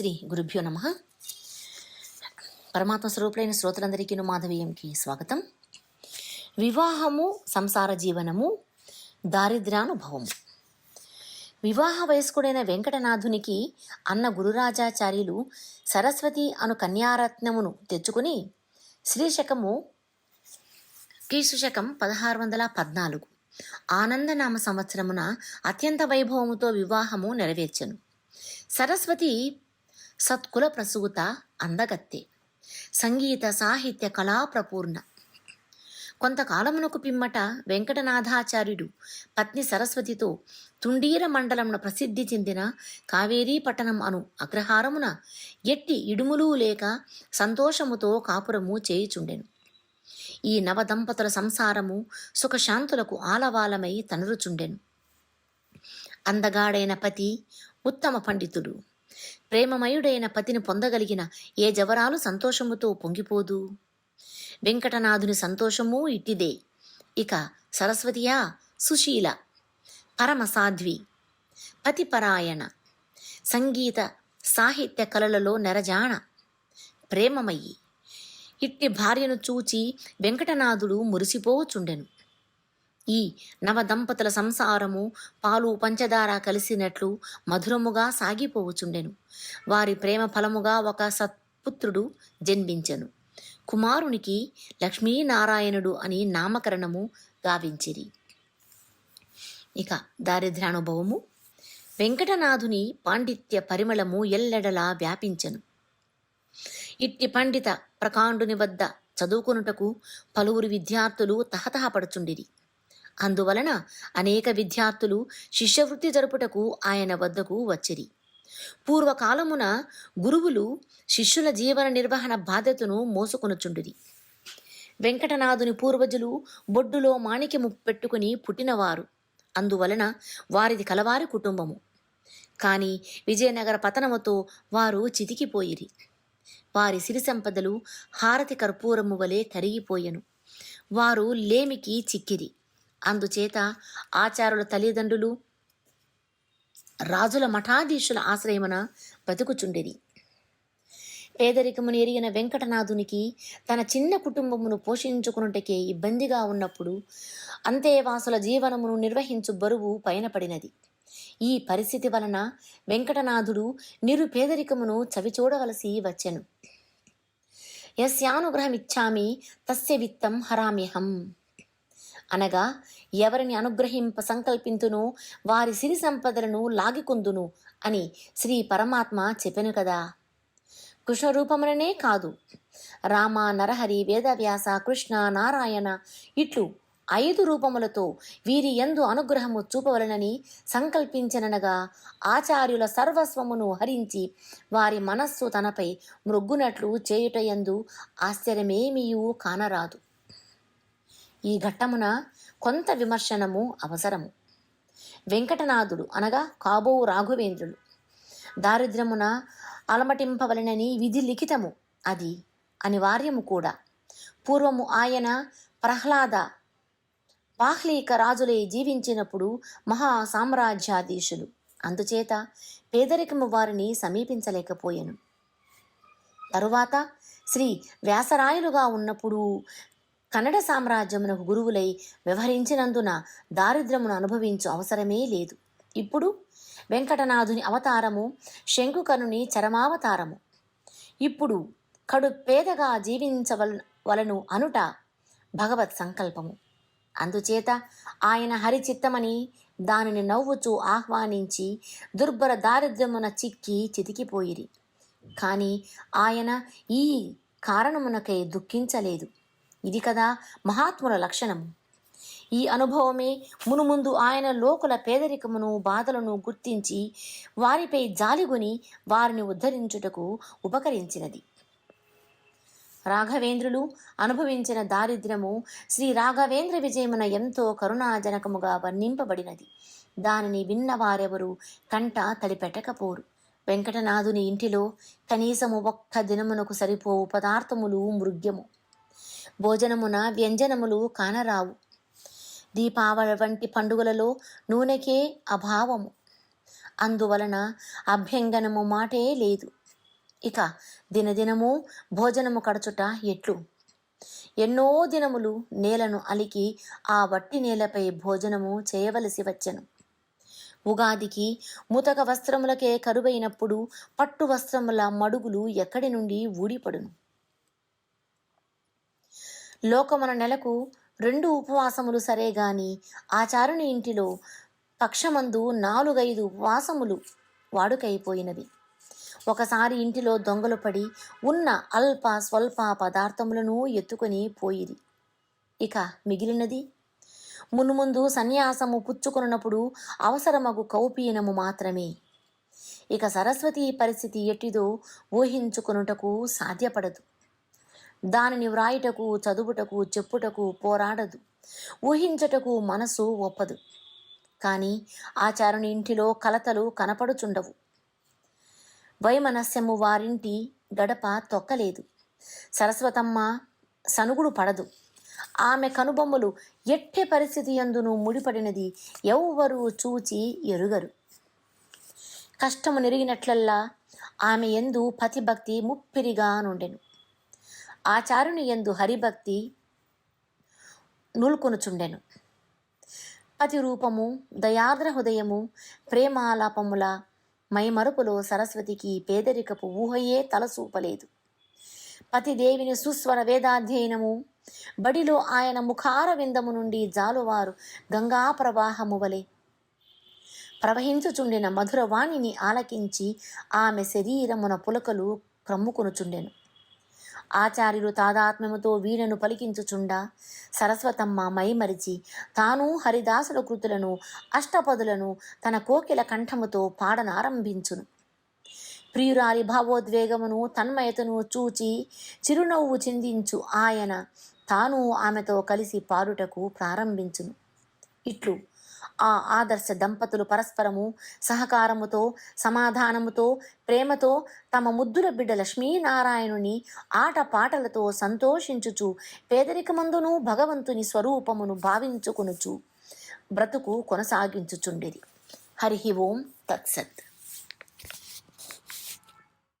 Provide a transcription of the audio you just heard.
శ్రీ గురుభ్యో నమ. పరమాత్మ స్వరూపులైన శ్రోతలందరికీ మాధవీయంకి స్వాగతం. వివాహము సంసార జీవనము దారిద్ర్యానుభవము. వివాహ వయస్కుడైన వెంకటనాథునికి అన్న గురురాజాచార్యులు సరస్వతి అను కన్యారత్నమును తెచ్చుకుని శ్రీశకము క్రీస్తు శకం పదహారు వందల పద్నాలుగు ఆనందనామ సంవత్సరమున అత్యంత వైభవముతో వివాహము నెరవేర్చెను. సరస్వతి సత్కుల ప్రసూత అందగత్తె. సంగీత సాహిత్య కళాప్రపూర్ణ కొంతకాలమునకు పిమ్మట వెంకటనాథాచార్యుడు పత్ని సరస్వతితో తుండీర మండలమున ప్రసిద్ధి చెందిన కావేరీ పట్టణం అను అగ్రహారమున ఎట్టి ఇడుములు లేక సంతోషముతో కాపురము చేయుచుండెను. ఈ నవదంపతుల సంసారము సుఖశాంతులకు ఆలవాలమై తనరుచుండెను. అందగాడైన పతి ఉత్తమ పండితుడు. ప్రేమమయుడైన పతిని పొందగలిగిన ఏ జవరాలు సంతోషముతో పొంగిపోదు? వెంకటనాథుని సంతోషము ఇట్టిదే ఇక సరస్వతియా సుశీల పరమసాధ్వి పతిపరాయణ సంగీత సాహిత్య కళలలో నెరజాణ ప్రేమమయ్యి. ఇట్టి భార్యను చూచి వెంకటనాథుడు మురిసిపోచుండెను. ఈ నవదంపతుల సంసారము పాలు పంచదార కలిసినట్లు మధురముగా సాగిపోవుచుండెను వారి ప్రేమ ఫలముగా ఒక సత్పుత్రుడు జన్మించెను. కుమారునికి లక్ష్మీనారాయణుడు అని నామకరణము గావించిరి. ఇక దారిద్ర్యానుభవము. వెంకటనాథుని పాండిత్య పరిమళము ఎల్లెడలా వ్యాపించెను. ఇట్టి పండిత ప్రకాండుని వద్ద చదువుకొనుటకు పలువురు విద్యార్థులు తహతహపడుచుండిరి అందువలన అనేక విద్యార్థులు శిష్యవృత్తి జరుపుటకు ఆయన వద్దకు వచ్చిరి. పూర్వకాలమున గురువులు శిష్యుల జీవన నిర్వహణ బాధ్యతను మోసుకొనుచుండిరి. వెంకటనాథుని పూర్వజులు బొడ్డులో మాణిక్యము పెట్టుకుని పుట్టినవారు. అందువలన వారిది కలవారి కుటుంబము. కానీ విజయనగర పతనముతో వారు చితికిపోయిరి. వారి సిరి సంపదలు హారతి కర్పూరము వలె కరిగిపోయెను. వారు లేమికి చిక్కిరి. అందుచేత ఆచారుల తల్లిదండ్రులు రాజుల మఠాధీశుల ఆశ్రయమున బతుకుచుండిరి పేదరికమును ఎరిగిన వెంకటనాథునికి తన చిన్న కుటుంబమును పోషించుకున్నటకే ఇబ్బందిగా ఉన్నప్పుడు అంతేవాసుల జీవనమును నిర్వహించు బరువు పైనపడినది. ఈ పరిస్థితి వలన వెంకటనాథుడు నిరుపేదరికమును చవిచూడవలసి వచ్చెను. యస్యానుగ్రహమిచ్చామి తస్య విత్తం హరామ్యహం. అనగా ఎవరిని అనుగ్రహింప సంకల్పింతును వారి సిరి సంపదలను లాగికొందును అని శ్రీ పరమాత్మ చెప్పెను కదా. కృష్ణరూపముననే కాదు. రామ నరహరి వేదవ్యాస కృష్ణ నారాయణ ఇట్లు ఐదు రూపములతో వీరి ఎందు అనుగ్రహము చూపవలనని సంకల్పించననగా ఆచార్యుల సర్వస్వమును హరించి వారి మనస్సు తనపై మృగ్గునట్లు చేయుటయందు ఆశ్చర్యమేమీయూ కానరాదు. ఈ ఘట్టమున కొంత విమర్శనము అవసరము. వెంకటనాథుడు అనగా కాబో రాఘవేంద్రులు. దారిద్ర్యమున అలమటింపవలనని విధి లిఖితము అది అనివార్యము కూడా. పూర్వము ఆయన ప్రహ్లాద బాహ్లీక రాజులై జీవించినప్పుడు మహా సామ్రాజ్యాధీశులు. అందుచేత పేదరికము వారిని సమీపించలేకపోయాను. తరువాత శ్రీ వ్యాసరాయులుగా ఉన్నప్పుడు కన్నడ సామ్రాజ్యమునకు గురువులై వ్యవహరించినందున దారిద్రమును అనుభవించు అవసరమే లేదు. ఇప్పుడు వెంకటనాథుని అవతారము శంకుకనుని చరమావతారము. ఇప్పుడు కడు పేదగా జీవించవల వలను అనుట భగవత్ సంకల్పము. అందుచేత ఆయన హరిచిత్తమని దానిని నవ్వుచూ ఆహ్వానించి దుర్భర దారిద్ర్యమున చిక్కి చితికిపోయిరి. కానీ ఆయన ఈ కారణమునకై దుఃఖించలేదు. ఇది కదా మహాత్ముల లక్షణము. ఈ అనుభవమే మునుముందు ఆయన లోకుల పేదరికమును బాధలను గుర్తించి వారిపై జాలిగొని వారిని ఉద్ధరించుటకు ఉపకరించినది. రాఘవేంద్రులు అనుభవించిన దారిద్ర్యము శ్రీ రాఘవేంద్ర విజయమున ఎంతో కరుణాజనకముగా వర్ణింపబడినది. దానిని విన్నవారెవరు కంట తడిపెట్టకపోరు. వెంకటనాథుని ఇంటిలో కనీసము ఒక్క దినమునకు సరిపోవు పదార్థములు మృగ్యము. భోజనమున వ్యంజనములు కానరావు. దీపావళి వంటి పండుగలలో నూనెకే అభావము. అందువలన అభ్యంగనము మాటే లేదు. ఇక దినదినము భోజనము కడచుట ఎట్లు? ఎన్నో దినములు నేలను అలికి ఆ వట్టి నేలపై భోజనము చేయవలసి వచ్చెను. ఉగాదికి ముతక వస్త్రములకే కరువైనప్పుడు పట్టు వస్త్రముల మడుగులు ఎక్కడి నుండి ఊడిపడును? లోకమున నెలకు రెండు ఉపవాసములు సరే గాని ఆచారుని ఇంటిలో పక్షమందు నాలుగైదు ఉపవాసములు వాడుకైపోయినవి. ఒకసారి ఇంటిలో దొంగలు పడి ఉన్న అల్ప స్వల్ప పదార్థములను ఎత్తుకొని పోయిరి. ఇక మిగిలినది? మునుముందు సన్యాసము పుచ్చుకొనున్నప్పుడు అవసరమగు కౌపీనము మాత్రమే. ఇక సరస్వతి పరిస్థితి ఎట్టిదో ఊహించుకొనుటకు సాధ్యపడదు. దానిని వ్రాయుటకు చదువుటకు చెప్పుటకు పోరాడదు. ఊహించుటకు మనసు ఒప్పదు. కానీ ఆచారుని ఇంటిలో కలతలు కనపడుచుండవు. వైమనస్యము వారింటి గడప తొక్కలేదు. సరస్వతమ్మ సనుగుడు పడదు. ఆమె కనుబొమ్మలు ఎట్టి పరిస్థితి అందును ముడిపడినది ఎవ్వరూ చూచి ఎరుగరు. కష్టము నెరిగినట్లల్లా ఆమె ఎందు పతిభక్తి ముప్పిరిగా నుండెను ఆచారుని ఎందు హరిభక్తి నూల్కొనుచుండెను. పతి రూపము దయాద్ర హృదయము ప్రేమాలాపముల మైమరుపులో సరస్వతికి పేదరికపు ఊహయే తలసూపలేదు. పతిదేవిని సుస్వర వేదాధ్యయనము బడిలో ఆయన ముఖార విందము నుండి జాలువారు గంగా ప్రవాహము వలె ప్రవహించుచుండిన మధురవాణిని ఆలకించి ఆమె శరీరమున పులకలు క్రమ్ముకొనుచుండెను. ఆచార్యులు తాదాత్మ్యముతో వీణను పలికించుచుండా. సరస్వతమ్మ మైమరిచి తాను హరిదాసుల కృతులను అష్టపదులను తన కోకిల కంఠముతో పాడనారంభించును. ప్రియురాలి భావోద్వేగమును తన్మయతను చూచి చిరునవ్వు చిందించు ఆయన. తాను ఆమెతో కలిసి పాడుటకు ప్రారంభించును. ఇట్లు. ఆ ఆదర్శ దంపతులు పరస్పరము సహకారముతో సమాధానముతో ప్రేమతో తమ ముద్దుల బిడ్డ లక్ష్మీనారాయణుని ఆట పాటలతో సంతోషించుచు పేదరికమందును భగవంతుని స్వరూపమును భావించుకొనుచు బ్రతుకు కొనసాగించుచుండేది హరి ఓం తత్సత్.